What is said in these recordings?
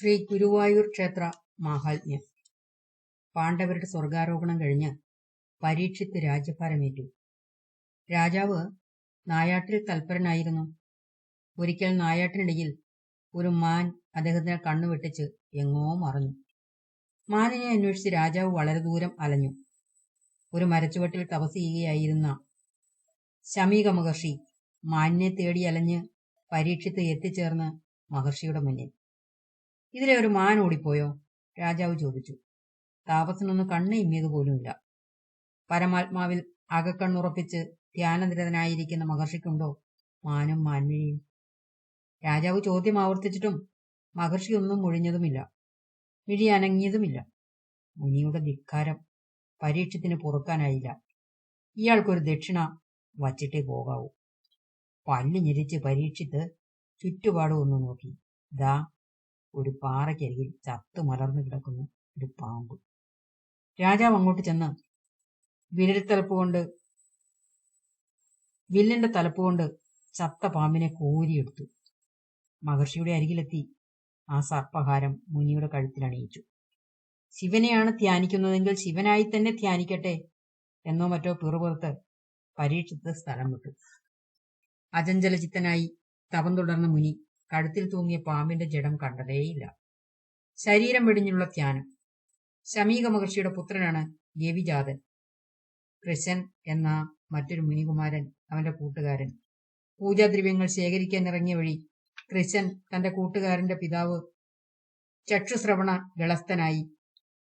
ശ്രീ ഗുരുവായൂർ ക്ഷേത്ര മാഹാത്മ്യം. പാണ്ഡവരുടെ സ്വർഗാരോഹണം കഴിഞ്ഞ് പരീക്ഷിത്ത് രാജ്യഭാരമേറ്റു. രാജാവ് നായാട്ടിൽ തൽപരനായിരുന്നു. ഒരിക്കൽ നായാട്ടിനിടയിൽ ഒരു മാൻ അദ്ദേഹത്തിന് കണ്ണുവെട്ടിച്ച് എങ്ങോ മറഞ്ഞു. മാനിനെ അന്വേഷിച്ച് രാജാവ് വളരെ ദൂരം അലഞ്ഞു. ഒരു മരച്ചുവട്ടിൽ തപസ് ചെയ്യുകയായിരുന്ന ശമീക മഹർഷി മാനിനെ തേടി അലഞ്ഞ് പരീക്ഷിത്ത് എത്തിച്ചേർന്ന് മഹർഷിയുടെ മുന്നിൽ. ഇതിലെ ഒരു മാൻ ഓടിപ്പോയോ? രാജാവ് ചോദിച്ചു. താപസനൊന്ന് കണ്ണ് ഇമ്മിയത് പോലുമില്ല. പരമാത്മാവിൽ അകക്കണ്ണുറപ്പിച്ച് ധ്യാനനിരതനായിരിക്കുന്ന മഹർഷിക്കുണ്ടോ? മാനും മാൻമിഴിയും രാജാവ് ചോദ്യം ആവർത്തിച്ചിട്ടും മഹർഷി ഒന്നും മൊഴിഞ്ഞതുമില്ല. മിഴി അനങ്ങിയതുമില്ല. മുനിയുടെ ധിക്കാരം പരീക്ഷത്തിന് പൊറുക്കാനായില്ല. ഇയാൾക്കൊരു ദക്ഷിണ വച്ചിട്ടേ പോകാവൂ. പല്ല് ഞെരിച്ച് പരീക്ഷിത്ത് ചുറ്റുപാടും ഒന്ന് നോക്കി. ദാ ഒരു പാറയ്ക്കരികിൽ ചത്തു മലർന്നു കിടക്കുന്ന ഒരു പാമ്പ്. രാജാവ് അങ്ങോട്ട് ചെന്ന് വിരൽത്തലപ്പ് കൊണ്ട് വില്ലിന്റെ തലപ്പ് കൊണ്ട് ചത്ത പാമ്പിനെ കോരിയെടുത്തു. മഹർഷിയുടെ അരികിലെത്തി ആ സർപ്പഹാരം മുനിയുടെ കഴുത്തിൽ അണിയിച്ചു. ശിവനെയാണ് ധ്യാനിക്കുന്നതെങ്കിൽ ശിവനായി തന്നെ ധ്യാനിക്കട്ടെ എന്നോ മറ്റോ പിറുപുറത്ത് പരീക്ഷിച്ച് സ്ഥലം വിട്ടു. അചഞ്ചലചിത്തനായി തപം തുടർന്ന മുനി കഴുത്തിൽ തൂങ്ങിയ പാമ്പിന്റെ ജഡം കണ്ടതേയില്ല. ശരീരം വെടിഞ്ഞുള്ള ധ്യാനം. ശമീക മഹർഷിയുടെ പുത്രനാണ് ഗവിജാതൻ കൃഷൻ എന്ന മറ്റൊരു മുനികുമാരൻ അവന്റെ കൂട്ടുകാരൻ. പൂജാദ്രവ്യങ്ങൾ ശേഖരിക്കാൻ ഇറങ്ങിയ വഴി കൃഷൻ തന്റെ കൂട്ടുകാരന്റെ പിതാവ് ചക്ഷുശ്രവണ ഗളസ്ഥനായി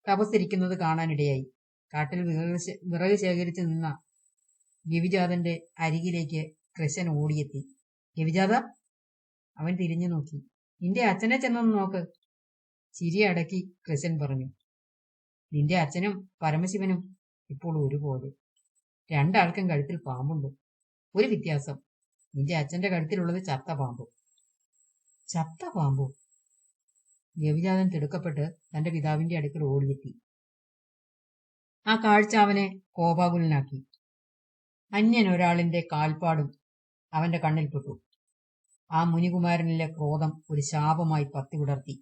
തപസ്സിരിക്കുന്നത് കാണാനിടയായി. കാട്ടിൽ വിറക് ശേഖരിച്ചു നിന്ന ഗവിജാതന്റെ അരികിലേക്ക് കൃഷൻ ഓടിയെത്തി. ഗവിജാത അവൻ തിരിഞ്ഞു നോക്കി. നിന്റെ അച്ഛനെ ചെന്നൊന്ന് നോക്ക് ചിരി അടക്കി കൃശൻ പറഞ്ഞു. നിന്റെ അച്ഛനും പരമശിവനും ഇപ്പോൾ ഒരുപോലെ. രണ്ടാൾക്കും കഴുത്തിൽ പാമ്പുണ്ട്. ഒരു വ്യത്യാസം. നിന്റെ അച്ഛന്റെ കഴുത്തിലുള്ളത് ചത്ത പാമ്പു. ചത്ത പാമ്പു? രവിജാതൻ തിടുക്കപ്പെട്ട് തന്റെ പിതാവിന്റെ അടുക്കൽ ഓടിയെത്തി. ആ കാഴ്ച അവനെ കോപാകുലനാക്കി. അന്യൻ ഒരാളിന്റെ കാൽപ്പാടും അവന്റെ കണ്ണിൽപ്പെട്ടു ആ മുനികുമാരനിലെ ക്രോധം ഒരു ശാപമായി പത്തി വിടർത്തി.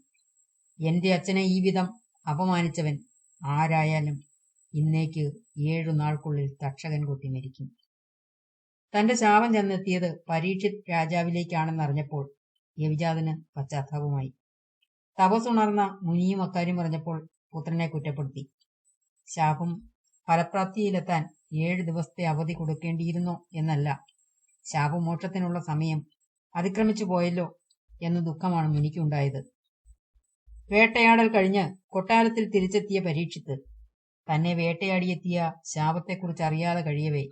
എന്റെ അച്ഛനെ ഈ വിധം അപമാനിച്ചവൻ ആരായാലും ഇന്നേക്ക് ഏഴു നാൾക്കുള്ളിൽ തക്ഷകൻ കൊത്തി മരിക്കും. തന്റെ ശാപം ചെന്നെത്തിയത് പരീക്ഷിത് രാജാവിലേക്കാണെന്നറിഞ്ഞപ്പോൾ യവിജാതന് പശ്ചാത്താപമായി. തപസ്സുണർന്ന മുനിയും അക്കാര്യം പറഞ്ഞപ്പോൾ പുത്രനെ കുറ്റപ്പെടുത്തി. ശാപം ഫലപ്രാപ്തിയിലെത്താൻ ഏഴ് ദിവസത്തെ അവധി കൊടുക്കേണ്ടിയിരുന്നോ എന്നല്ല. ശാപമോക്ഷത്തിനുള്ള സമയം അതിക്രമിച്ചു പോയല്ലോ എന്ന ദുഃഖമാണ് മുനിക്കുണ്ടായത്. വേട്ടയാടൽ കഴിഞ്ഞ് കൊട്ടാരത്തിൽ തിരിച്ചെത്തിയ പരീക്ഷിത്ത് തന്നെ വേട്ടയാടിയെത്തിയ ശാപത്തെക്കുറിച്ച് അറിയാതെ കഴിയവേ.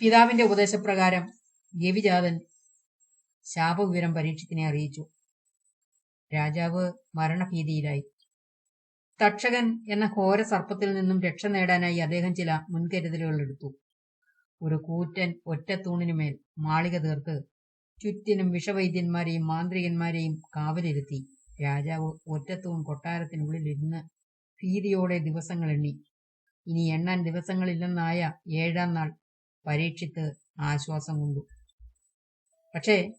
പിതാവിന്റെ ഉപദേശപ്രകാരം ഗവിജാതൻ ശാപവിവരം പരീക്ഷത്തിനെ അറിയിച്ചു. രാജാവ് മരണഭീതിയിലായി. തക്ഷകൻ എന്ന ഘോര സർപ്പത്തിൽ നിന്നും രക്ഷ നേടാനായി അദ്ദേഹം ചില മുൻകരുതലുകൾ എടുത്തു. ഒരു കൂറ്റൻ ഒറ്റത്തൂണിനുമേൽ മാളിക തീർത്ത് ചുറ്റിനും വിഷവൈദ്യന്മാരെയും മാന്ത്രികന്മാരെയും കാവലിരുത്തി. രാജാവ് ഒറ്റത്തൂൺ കൊട്ടാരത്തിനുള്ളിലിരുന്ന് ഭീതിയോടെ ദിവസങ്ങൾ എണ്ണി. ഇനി എണ്ണാൻ ദിവസങ്ങളില്ലെന്നായ ഏഴാം നാൾ പരീക്ഷിത്ത് ആശ്വാസം കൊണ്ടു. പക്ഷേ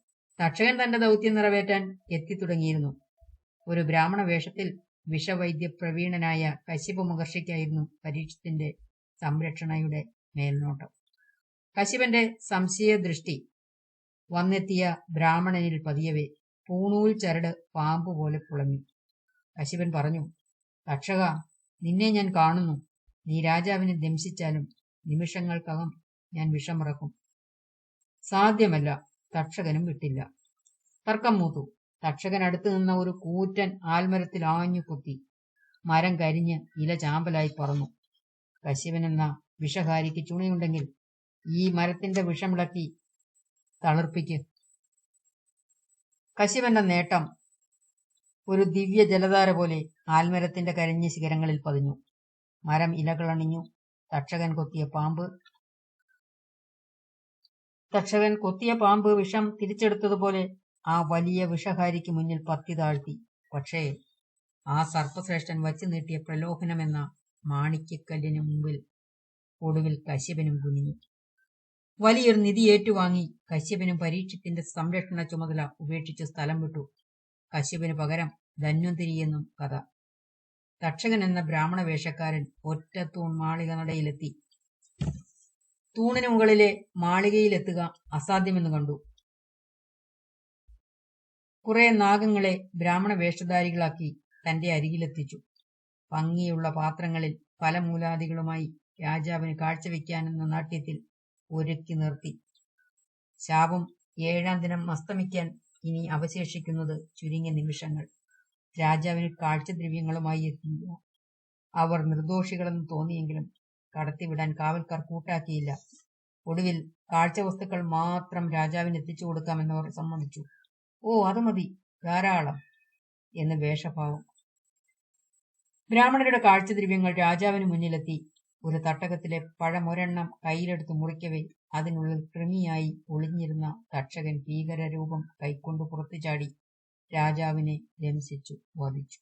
തക്ഷകൻ തന്റെ ദൗത്യം നിറവേറ്റാൻ എത്തിത്തുടങ്ങിയിരുന്നു. ഒരു ബ്രാഹ്മണ വേഷത്തിൽ വിഷവൈദ്യ പ്രവീണനായ കശ്യപ മഹർഷിക്കായിരുന്നു പരീക്ഷത്തിന്റെ സംരക്ഷണയുടെ മേൽനോട്ടം. കശ്യപന്റെ സംശയദൃഷ്ടി വന്നെത്തിയ ബ്രാഹ്മണനിൽ പതിയവേ പൂണൂൽ ചരട് പാമ്പ് പോലെ പുളങ്ങി കശിപൻ പറഞ്ഞു തക്ഷക നിന്നെ ഞാൻ കാണുന്നു. നീ രാജാവിനെ ദംശിച്ചാലും നിമിഷങ്ങൾക്കകം ഞാൻ വിഷമിറക്കും. സാധ്യമല്ല തക്ഷകനും വിട്ടില്ല. തർക്കം മൂത്തു. തക്ഷകൻ അടുത്തു നിന്ന ഒരു കൂറ്റൻ ആൽമരത്തിൽ ആഞ്ഞു കുത്തി. മരം കരിഞ്ഞ് ഇല ചാമ്പലായി പറന്നു. കശ്യപൻ എന്ന വിഷഹാരിക്ക് ചുണയുണ്ടെങ്കിൽ ഈ മരത്തിന്റെ വിഷമിളക്കി തളിർപ്പിക്ക്. കശ്യപന്റെ നേട്ടം ഒരു ദിവ്യ ജലധാര പോലെ ആൽമരത്തിന്റെ കരിഞ്ഞ ശിഖരങ്ങളിൽ പതിഞ്ഞു. മരം ഇലകളണിഞ്ഞു തക്ഷകൻ കൊത്തിയ പാമ്പ്. തക്ഷകൻ കൊത്തിയ പാമ്പ് വിഷം തിരിച്ചെടുത്തതുപോലെ ആ വലിയ വിഷഹാരിക്ക് മുന്നിൽ പത്തി താഴ്ത്തി. പക്ഷേ ആ സർപ്പശ്രേഷ്ഠൻ വച്ചു നീട്ടിയ പ്രലോഭനമെന്ന മാണിക്യക്കല്ലിന് മുമ്പിൽ ഒടുവിൽ കശ്യപനും കുനിഞ്ഞു. വലിയൊരു നിധി ഏറ്റുവാങ്ങി. കശ്യപനും പരീക്ഷത്തിന്റെ സംരക്ഷണ ചുമതല ഉപേക്ഷിച്ച് സ്ഥലം വിട്ടു. കശ്യപന് പകരം ധന്വന്തിരിയെന്നും കഥ. തക്ഷകൻ എന്ന ബ്രാഹ്മണ വേഷക്കാരൻ ഒറ്റ തൂൺ മാളിക നടയിലെത്തി തൂണിന് മുകളിലെ മാളികയിലെത്തുക അസാധ്യമെന്ന് കണ്ടു. കുറെ നാഗങ്ങളെ ബ്രാഹ്മണ വേഷധാരികളാക്കി തന്റെ അരികിലെത്തിച്ചു. ഭംഗിയുള്ള പാത്രങ്ങളിൽ പല മൂലാദികളുമായി രാജാവിന് കാഴ്ചവെക്കാനെന്ന നാട്യത്തിൽ ഒരുക്കി നിർത്തി. ശാപം ഏഴാം ദിനം അസ്തമിക്കാൻ ഇനി അവശേഷിക്കുന്നത് ചുരുങ്ങിയ നിമിഷങ്ങൾ. രാജാവിന് കാഴ്ചദ്രവ്യങ്ങളുമായി എത്തിയില്ല. അവർ നിർദോഷികളെന്ന് തോന്നിയെങ്കിലും കടത്തിവിടാൻ കാവൽക്കാർ കൂട്ടാക്കിയില്ല. ഒടുവിൽ കാഴ്ച വസ്തുക്കൾ മാത്രം രാജാവിന് എത്തിച്ചു കൊടുക്കാമെന്നവർ സമ്മതിച്ചു. ഓ അത് മതി. ധാരാളം. എന്ന് വേഷഭാവം. ബ്രാഹ്മണരുടെ കാഴ്ചദ്രവ്യങ്ങൾ രാജാവിന് മുന്നിലെത്തി. ഒരു തട്ടകത്തിലെ പഴമൊരെണ്ണം കയ്യിലെടുത്ത് മുറിക്കവേ. അതിനുള്ളിൽ കൃമിയായി ഒളിഞ്ഞിരുന്ന തക്ഷകൻ ഭീകരരൂപം കൈക്കൊണ്ടു പുറത്തു ചാടി രാജാവിനെ രംസിച്ചു വധിച്ചു.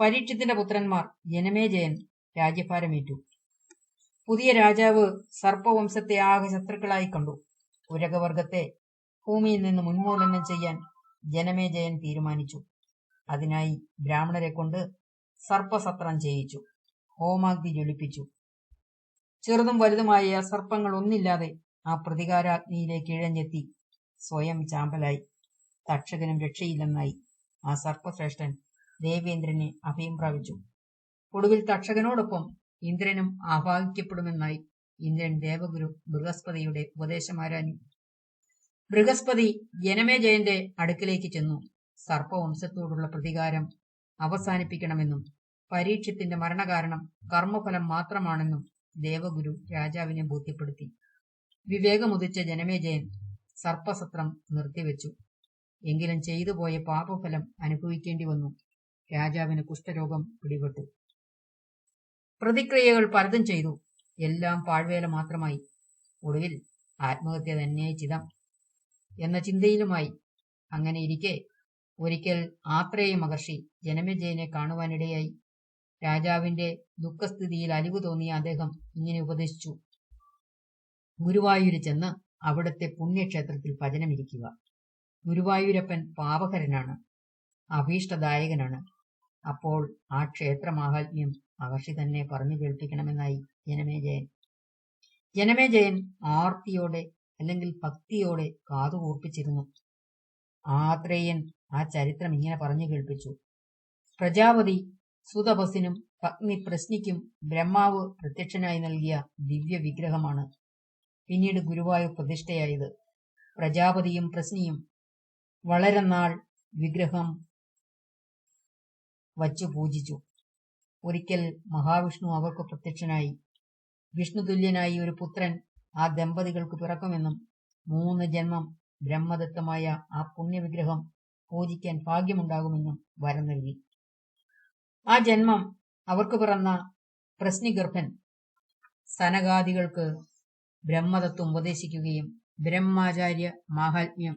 പരീക്ഷത്തിന്റെ പുത്രന്മാർ ജനമേജയൻ രാജ്യഭാരമേറ്റു. പുതിയ രാജാവ് സർപ്പവംശത്തെ ആകെ ശത്രുക്കളായി കണ്ടു. ഉരകവർഗത്തെ ഭൂമിയിൽ നിന്ന് മുൻമൂലനം ചെയ്യാൻ ജനമേജയൻ തീരുമാനിച്ചു. അതിനായി ബ്രാഹ്മണരെ കൊണ്ട് സർപ്പസത്രം ചെയ്യിച്ചു. ഹോമാഗ്നി ജ്വലിപ്പിച്ചു ചെറുതും വലുതുമായ സർപ്പങ്ങൾ ഒന്നില്ലാതെ ആ പ്രതികാരാഗ്നിയിലേക്ക് ഇഴഞ്ഞെത്തി സ്വയം ചാമ്പലായി. തക്ഷകനും രക്ഷയില്ലെന്നായി ആ സർപ്പശ്രേഷ്ഠൻ ദേവേന്ദ്രനെ അഭയം പ്രാപിച്ചു. ഒടുവിൽ തക്ഷകനോടൊപ്പം ഇന്ദ്രനും ആവാഹിക്കപ്പെടുമെന്നായി ഇന്ദ്രൻ ദേവഗുരു ബൃഹസ്പതിയുടെ ഉപദേശം ആരാഞ്ഞു. ബൃഹസ്പതി ജനമേജയന്റെ അടുക്കിലേക്ക് ചെന്നു. സർപ്പവംശത്തോടുള്ള പ്രതികാരം അവസാനിപ്പിക്കണമെന്നും പരീക്ഷത്തിന്റെ മരണകാരണം കർമ്മഫലം മാത്രമാണെന്നും ദേവഗുരു രാജാവിനെ ബോധ്യപ്പെടുത്തി. വിവേകമുദിച്ച ജനമേജയൻ സർപ്പസത്രം നിർത്തിവെച്ചു. എങ്കിലും ചെയ്തു പോയ പാപഫലം അനുഭവിക്കേണ്ടി വന്നു. രാജാവിന് കുഷ്ഠരോഗം പിടിപെട്ടു. പ്രതിക്രിയകൾ പലതും ചെയ്തു. എല്ലാം പാഴ്വേല മാത്രമായി. ഒടുവിൽ ആത്മഹത്യ തന്നെ ചിതം. എന്ന ചിന്തയിലുമായി. അങ്ങനെ ഇരിക്കെ ഒരിക്കൽ ആത്രേയ മഹർഷി ജനമേജയനെ കാണുവാനിടയായി. രാജാവിന്റെ ദുഃഖസ്ഥിതിയിൽ അലിവ് തോന്നിയ അദ്ദേഹം ഇങ്ങനെ ഉപദേശിച്ചു. ഗുരുവായൂര് ചെന്ന് അവിടുത്തെ പുണ്യക്ഷേത്രത്തിൽ ഭജനമിരിക്കുക. ഗുരുവായൂരപ്പൻ പാപഹരനാണ്. അഭീഷ്ടദായകനാണ്. അപ്പോൾ ആ ക്ഷേത്ര മാഹാത്മ്യം മഹർഷി തന്നെ പറഞ്ഞു കേൾപ്പിക്കണമെന്നായി ജനമേജയൻ ജനമേജയൻ ആർത്തിയോടെ അല്ലെങ്കിൽ ഭക്തിയോടെ കാതുകൂർപ്പിച്ചിരുന്നു ആത്രേയൻ ആ ചരിത്രം ഇങ്ങനെ പറഞ്ഞു കേൾപ്പിച്ചു. പ്രജാപതി സുതപസിനും പത്നി പ്രശ്നിക്കും ബ്രഹ്മാവ് പ്രത്യക്ഷനായി നൽകിയ ദിവ്യ വിഗ്രഹമാണ് പിന്നീട് ഗുരുവായൂർ പ്രതിഷ്ഠയായത്. പ്രജാപതിയും പ്രശ്നിയും വളരെ നാൾ വിഗ്രഹം വച്ചു പൂജിച്ചു. ഒരിക്കൽ മഹാവിഷ്ണു അവർക്ക് പ്രത്യക്ഷനായി. വിഷ്ണുതുല്യനായി ഒരു പുത്രൻ ആ ദമ്പതികൾക്ക് പിറക്കുമെന്നും മൂന്ന് ജന്മം ബ്രഹ്മദത്തമായ ആ പുണ്യവിഗ്രഹം പൂജിക്കാൻ ഭാഗ്യമുണ്ടാകുമെന്നും വരം നൽകി. ആ ജന്മം അവർക്ക് പിറന്ന പ്രശ്നിഗർഭൻ. സനകാദികൾക്ക് ബ്രഹ്മതത്വം ഉപദേശിക്കുകയും ബ്രഹ്മാചാര്യ മാഹാത്മ്യം.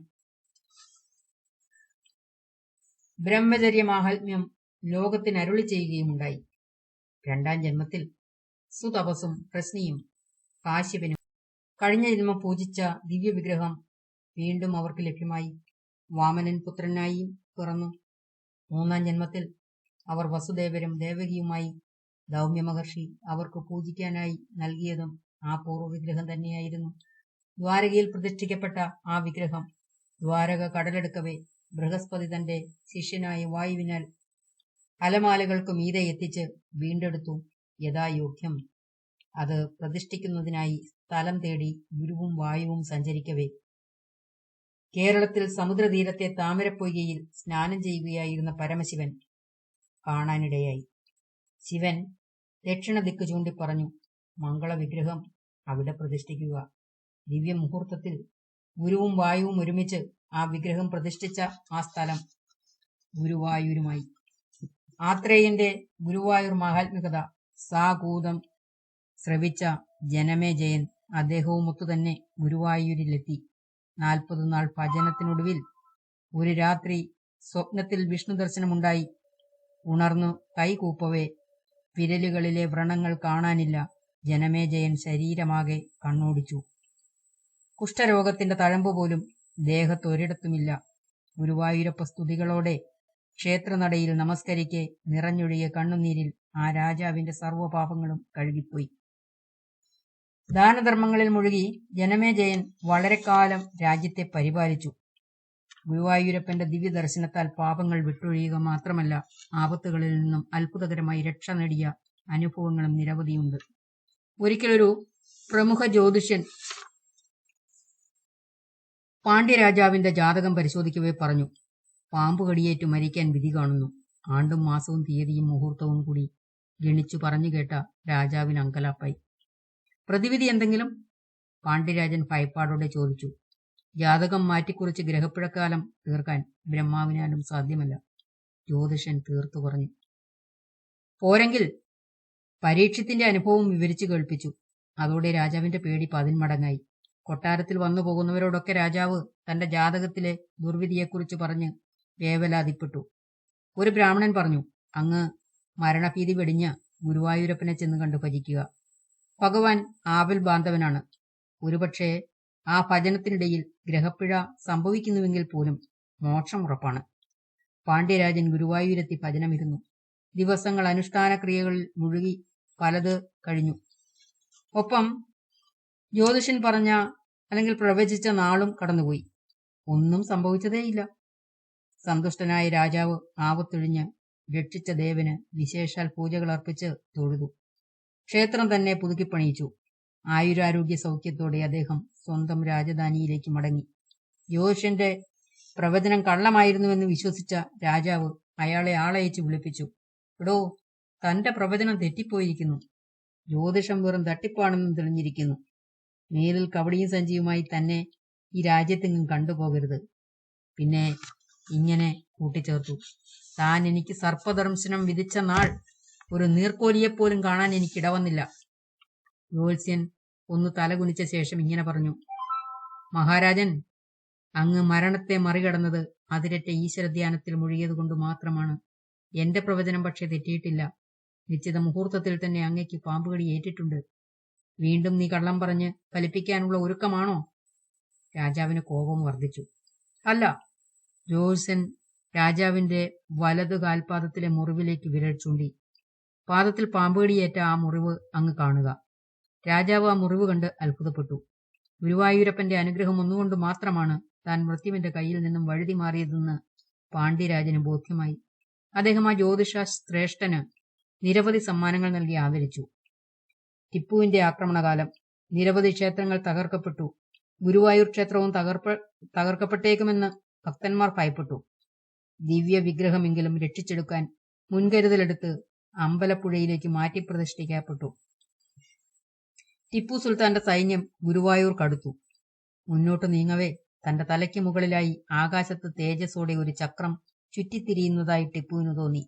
ബ്രഹ്മചര്യ മാഹാത്മ്യം ലോകത്തിന് അരുളി ചെയ്യുകയും ഉണ്ടായി രണ്ടാം ജന്മത്തിൽ സുതപസും പ്രശ്നിയും കാശ്യപനും കഴിഞ്ഞ ജന്മം പൂജിച്ച ദിവ്യവിഗ്രഹം വീണ്ടും അവർക്ക് ലഭ്യമായി. വാമനൻ പുത്രനായി പിറന്നു. മൂന്നാം ജന്മത്തിൽ അവർ വസുദേവരും ദേവകിയുമായി ദൗമ്യ മഹർഷി അവർക്ക് പൂജിക്കാനായി നൽകിയതും ആ പൂർവ വിഗ്രഹം തന്നെയായിരുന്നു. ദ്വാരകയിൽ പ്രതിഷ്ഠിക്കപ്പെട്ട ആ വിഗ്രഹം ദ്വാരക കടലെടുക്കവേ ബൃഹസ്പതി തന്റെ ശിഷ്യനായ വായുവിനാൽ അലമാലകൾക്ക് മീതെ എത്തിച്ച് വീണ്ടെടുത്തു. യഥായോഗ്യം അത് പ്രതിഷ്ഠിക്കുന്നതിനായി സ്ഥലം തേടി ഗുരുവും വായുവും സഞ്ചരിക്കവേ. കേരളത്തിൽ സമുദ്രതീരത്തെ താമരപ്പൊയ്കയിൽ സ്നാനം ചെയ്യുകയായിരുന്ന പരമശിവൻ കാണാനിടയായി. ശിവൻ ദക്ഷിണ ദിക്ക് ചൂണ്ടി പറഞ്ഞു മംഗളവിഗ്രഹം അവിടെ പ്രതിഷ്ഠിക്കുക. ദിവ്യ മുഹൂർത്തത്തിൽ ഗുരുവും വായുവും ഒരുമിച്ച് ആ വിഗ്രഹം പ്രതിഷ്ഠിച്ച ആ സ്ഥലം ഗുരുവായൂരുമായി. ആത്രേയന്റെ ഗുരുവായൂർ മഹാത്മികത സാകൂതം ശ്രവിച്ച ജനമേ ജയൻ അദ്ദേഹവുമൊത്തു തന്നെ ഗുരുവായൂരിലെത്തി. നാൽപ്പത് നാൾ ഭജനത്തിനൊടുവിൽ ഒരു രാത്രി സ്വപ്നത്തിൽ വിഷ്ണു ദർശനമുണ്ടായി. ഉണർന്നു കൈകൂപ്പവേ വിരലുകളിലെ വ്രണങ്ങൾ കാണാനില്ല. ജനമേജയൻ ശരീരമാകെ കണ്ണോടിച്ചു. കുഷ്ഠരോഗത്തിന്റെ തഴമ്പ് പോലും ദേഹത്തൊരിടത്തുമില്ല. ഗുരുവായൂരപ്പ സ്തുതികളോടെ ക്ഷേത്രനടയിൽ നമസ്കരിക്കെ നിറഞ്ഞൊഴിയ കണ്ണുനീരിൽ ആ രാജാവിന്റെ സർവപാപങ്ങളും കഴുകിപ്പോയി. ദാനധർമ്മങ്ങളിൽ മുഴുകി ജനമേജയൻ വളരെക്കാലം രാജ്യത്തെ പരിപാലിച്ചു. ഗുരുവായൂരപ്പന്റെ ദിവ്യ ദർശനത്താൽ പാപങ്ങൾ വിട്ടൊഴിയുക മാത്രമല്ല ആപത്തുകളിൽ നിന്നും അത്ഭുതകരമായി രക്ഷ നേടിയ അനുഭവങ്ങളും നിരവധിയുണ്ട്. ഒരിക്കലൊരു പ്രമുഖ ജ്യോതിഷ്യൻ പാണ്ഡ്യരാജാവിന്റെ ജാതകം പരിശോധിക്കവേ പറഞ്ഞു പാമ്പ് കടിയേറ്റു മരിക്കാൻ വിധി കാണുന്നു. ആണ്ടും മാസവും തീയതിയും മുഹൂർത്തവും കൂടി ഗണിച്ചു പറഞ്ഞു കേട്ട രാജാവിന് അങ്കലാപ്പായി. പ്രതിവിധി എന്തെങ്കിലും? പാണ്ഡ്യരാജൻ ഭയപ്പാടോടെ ചോദിച്ചു ജാതകം മാറ്റിക്കുറിച്ച് ഗ്രഹപ്പിഴക്കാലം തീർക്കാൻ ബ്രഹ്മാവിനാലും സാധ്യമല്ല. ജ്യോതിഷൻ തീർത്തു പറഞ്ഞു. പോരെങ്കിൽ പരീക്ഷത്തിന്റെ അനുഭവം വിവരിച്ചു കേൾപ്പിച്ചു. അതോടെ രാജാവിന്റെ പേടി പതിന്മടങ്ങായി. കൊട്ടാരത്തിൽ വന്നു പോകുന്നവരോടൊക്കെ രാജാവ് തന്റെ ജാതകത്തിലെ ദുർവിധിയെക്കുറിച്ച് പറഞ്ഞ് വേവലാതിപ്പെട്ടു. ഒരു ബ്രാഹ്മണൻ പറഞ്ഞു അങ്ങ് മരണഭീതി വെടിഞ്ഞ ഗുരുവായൂരപ്പനെ ചെന്ന് കണ്ടു ഭജിക്കുക. ഭഗവാൻ ആവൽ ബാന്ധവനാണ് ഒരുപക്ഷെ ആ ഭജനത്തിനിടയിൽ ഗ്രഹപ്പിഴ സംഭവിക്കുന്നുവെങ്കിൽ പോലും മോക്ഷം ഉറപ്പാണ്. പാണ്ഡ്യരാജൻ ഗുരുവായൂരെത്തി ഭജനമിരുന്നു. ദിവസങ്ങൾ അനുഷ്ഠാന ക്രിയകളിൽ മുഴുകി പലത് കഴിഞ്ഞു. ഒപ്പം ജ്യോതിഷൻ പറഞ്ഞ അല്ലെങ്കിൽ പ്രവചിച്ച നാളും കടന്നുപോയി. ഒന്നും സംഭവിച്ചതേയില്ല. സന്തുഷ്ടനായ രാജാവ് ആവത്തൊഴിഞ്ഞ് രക്ഷിച്ച ദേവന് വിശേഷാൽ പൂജകൾ അർപ്പിച്ച് തൊഴുതു. ക്ഷേത്രം തന്നെ പുതുക്കിപ്പണിയിച്ചു. ആയുരാരോഗ്യ സൗഖ്യത്തോടെ അദ്ദേഹം സ്വന്തം രാജധാനിയിലേക്ക് മടങ്ങി. ജ്യോതിഷന്റെ പ്രവചനം കള്ളമായിരുന്നുവെന്ന് വിശ്വസിച്ച രാജാവ് അയാളെ ആളയച്ച് വിളിപ്പിച്ചു. എടോ തന്റെ പ്രവചനം തെറ്റിപ്പോയിരിക്കുന്നു. ജ്യോതിഷം വെറും തട്ടിപ്പാണെന്നും തെളിഞ്ഞിരിക്കുന്നു. മേലിൽ കവടിയും സഞ്ചിയുമായി തന്നെ ഈ രാജ്യത്തെങ്ങും കണ്ടുപോകരുത്. പിന്നെ ഇങ്ങനെ കൂട്ടിച്ചേർത്തു. താൻ എനിക്ക് സർപ്പദർശനം വിധിച്ച നാൾ ഒരു നീർക്കോലിയെപ്പോലും കാണാൻ എനിക്കിടവന്നില്ല ജ്യോത്സ്യൻ ഒന്ന് തലകുനിച്ച ശേഷം ഇങ്ങനെ പറഞ്ഞു മഹാരാജൻ അങ്ങ് മരണത്തെ മറികടന്നത് അതിരറ്റ ഈശ്വരധ്യാനത്തിൽ മുഴുകിയതുകൊണ്ട് മാത്രമാണ്. എന്റെ പ്രവചനം പക്ഷേ തെറ്റിയിട്ടില്ല. നിശ്ചിത മുഹൂർത്തത്തിൽ തന്നെ അങ്ങയ്ക്ക് പാമ്പുകടി ഏറ്റിട്ടുണ്ട്. വീണ്ടും നീ കള്ളം പറഞ്ഞ് ഫലിപ്പിക്കാനുള്ള ഒരുക്കമാണോ? രാജാവിന് കോപം വർദ്ധിച്ചു. അല്ല ജോസൻ രാജാവിന്റെ വലതു കാൽപാദത്തിലെ മുറിവിലേക്ക് വിരൽ ചൂണ്ടി. പാദത്തിൽ പാമ്പുകടിയേറ്റ ആ മുറിവ് അങ്ങ് കാണുക. രാജാവ് ആ മുറിവ് കണ്ട് അത്ഭുതപ്പെട്ടു. ഗുരുവായൂരപ്പന്റെ അനുഗ്രഹം ഒന്നുകൊണ്ട് മാത്രമാണ് താൻ മൃത്യുവിന്റെ കയ്യിൽ നിന്നും വഴുതി മാറിയതെന്ന് പാണ്ഡ്യരാജന് ബോധ്യമായി. അദ്ദേഹം ആ ജ്യോതിഷ ശ്രേഷ്ഠന് നിരവധി സമ്മാനങ്ങൾ നൽകി ആദരിച്ചു. ടിപ്പുവിന്റെ ആക്രമണകാലം നിരവധി ക്ഷേത്രങ്ങൾ തകർക്കപ്പെട്ടു. ഗുരുവായൂർ ക്ഷേത്രവും തകർപ്പ തകർക്കപ്പെട്ടേക്കുമെന്ന് ഭക്തന്മാർ ഭയപ്പെട്ടു. ദിവ്യ വിഗ്രഹമെങ്കിലും രക്ഷിച്ചെടുക്കാൻ മുൻകരുതലെടുത്ത് അമ്പലപ്പുഴയിലേക്ക് മാറ്റി പ്രതിഷ്ഠിക്കപ്പെട്ടു ടിപ്പു സുൽത്താന്റെ സൈന്യം ഗുരുവായൂർ കടുത്തു. മുന്നോട്ട് നീങ്ങവേ തന്റെ തലയ്ക്ക് മുകളിലായി ആകാശത്ത് തേജസ്സോടെ ഒരു ചക്രം ചുറ്റിത്തിരിയുന്നതായി ടിപ്പുവിന് തോന്നി.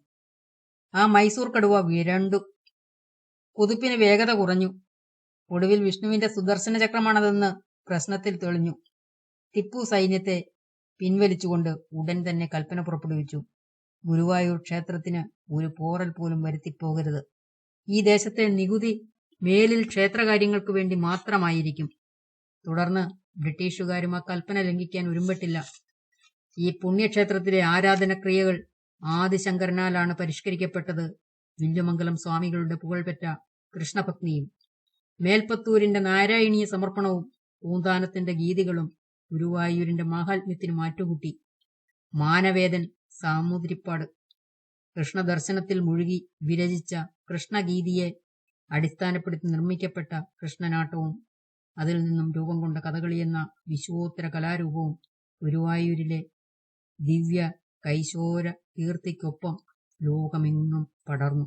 ആ മൈസൂർ കടുവ വിരണ്ടു. കുതിപ്പിന് വേഗത കുറഞ്ഞു. ഒടുവിൽ വിഷ്ണുവിന്റെ സുദർശന ചക്രമാണതെന്ന് പ്രശ്നത്തിൽ തെളിഞ്ഞു. ടിപ്പു സൈന്യത്തെ പിൻവലിച്ചുകൊണ്ട് ഉടൻ തന്നെ കൽപ്പന പുറപ്പെടുവിച്ചു. ഗുരുവായൂർ ക്ഷേത്രത്തിന് ഒരു പോറൽ പോലും വരുത്തിപ്പോകരുത്. ഈ ദേശത്തെ നികുതി മേലിൽ ക്ഷേത്രകാര്യങ്ങൾക്കു വേണ്ടി മാത്രമായിരിക്കും. തുടർന്ന് ബ്രിട്ടീഷുകാരും ആ കൽപ്പന ലംഘിക്കാൻ ഒരുമ്പെട്ടില്ല. ഈ പുണ്യക്ഷേത്രത്തിലെ ആരാധനക്രിയകൾ ആദിശങ്കരനാലാണ് പരിഷ്കരിക്കപ്പെട്ടത്. വില്ലുമംഗലം സ്വാമികളുടെ പുകഴ്പെറ്റ കൃഷ്ണഭക്തിയും മേൽപ്പത്തൂരിന്റെ നാരായണീയ സമർപ്പണവും പൂന്താനത്തിന്റെ ഗീതികളും ഗുരുവായൂരിന്റെ മാഹാത്മ്യത്തിന് മാറ്റുകൂട്ടി. മാനവേദൻ സാമൂതിരിപ്പാട്. കൃഷ്ണദർശനത്തിൽ മുഴുകി വിരചിച്ച കൃഷ്ണഗീതിയെ അടിസ്ഥാനപ്പെടുത്തി നിർമ്മിക്കപ്പെട്ട കൃഷ്ണനാട്ടവും അതിൽ നിന്നും രൂപം കൊണ്ട എന്ന വിശ്വോത്തര കലാരൂപവും ഗുരുവായൂരിലെ ദിവ്യ കൈശോര കീർത്തിക്കൊപ്പം ലോകമെങ്ങും പടർന്നു.